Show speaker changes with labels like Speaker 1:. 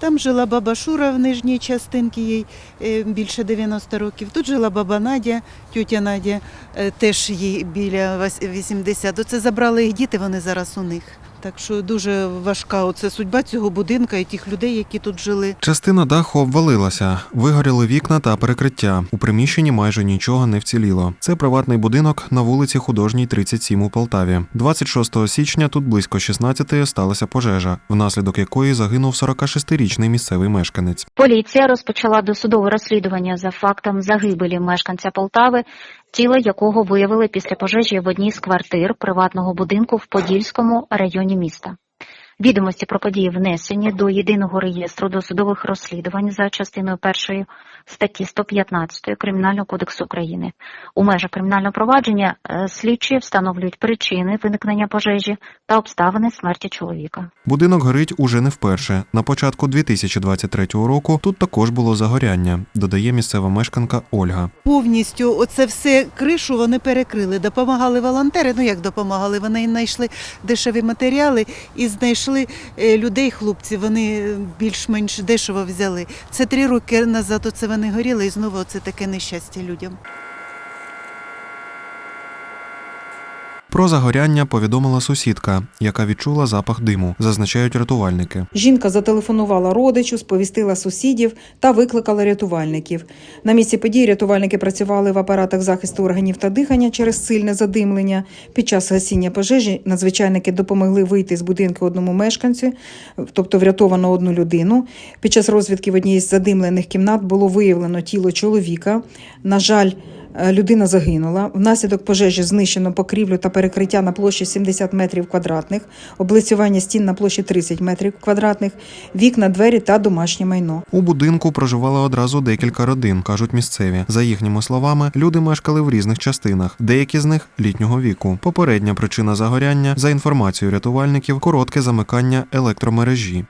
Speaker 1: Там жила баба Шура в нижній частинці, їй е, більше 90 років. Тут жила баба Надя, тютя Надя, е, теж їй біля вась- 80. Оце забрали їх діти, вони зараз у них. Так що дуже важка оце судьба цього будинка і тих людей, які тут жили.
Speaker 2: Частина даху обвалилася, вигоріли вікна та перекриття. У приміщенні майже нічого не вціліло. Це приватний будинок на вулиці Художній, 37 у Полтаві. 26 січня тут близько 16 сталася пожежа, внаслідок якої загинув 46-річний місцевий мешканець.
Speaker 3: Поліція розпочала досудове розслідування за фактом загибелі мешканця Полтави, тіло якого виявили після пожежі в одній з квартир приватного будинку в Подільському районі міста. Відомості про події внесені до єдиного реєстру досудових розслідувань за частиною першої статті 115 Кримінального кодексу України. У межах кримінального провадження е, слідчі встановлюють причини виникнення пожежі та обставини смерті чоловіка.
Speaker 2: Будинок горить уже не вперше. На початку 2023 року тут також було загоряння, додає місцева мешканка Ольга.
Speaker 1: Повністю оце все кришу вони перекрили. Допомагали волонтери. Ну як допомагали? Вони знайшли дешеві матеріали і знайшли е, людей, хлопці. Вони більш-менш дешево взяли. Це три роки назад. Оце вони горіли, і знову це таке нещастя людям.
Speaker 2: Про загоряння повідомила сусідка, яка відчула запах диму, зазначають рятувальники.
Speaker 4: Жінка зателефонувала родичу, сповістила сусідів та викликала рятувальників. На місці події рятувальники працювали в апаратах захисту органів та дихання через сильне задимлення. Під час гасіння пожежі надзвичайники допомогли вийти з будинку одному мешканцю, тобто врятовано одну людину. Під час розвідки в одній з задимлених кімнат було виявлено тіло чоловіка. На жаль, людина загинула. Внаслідок пожежі знищено покрівлю та перекриття на площі 70 метрів квадратних, облицювання стін на площі 30 метрів квадратних, вікна, двері та домашнє майно.
Speaker 2: У будинку проживало одразу декілька родин, кажуть місцеві. За їхніми словами, люди мешкали в різних частинах, деякі з них літнього віку. Попередня причина загоряння, за інформацією рятувальників, коротке замикання електромережі.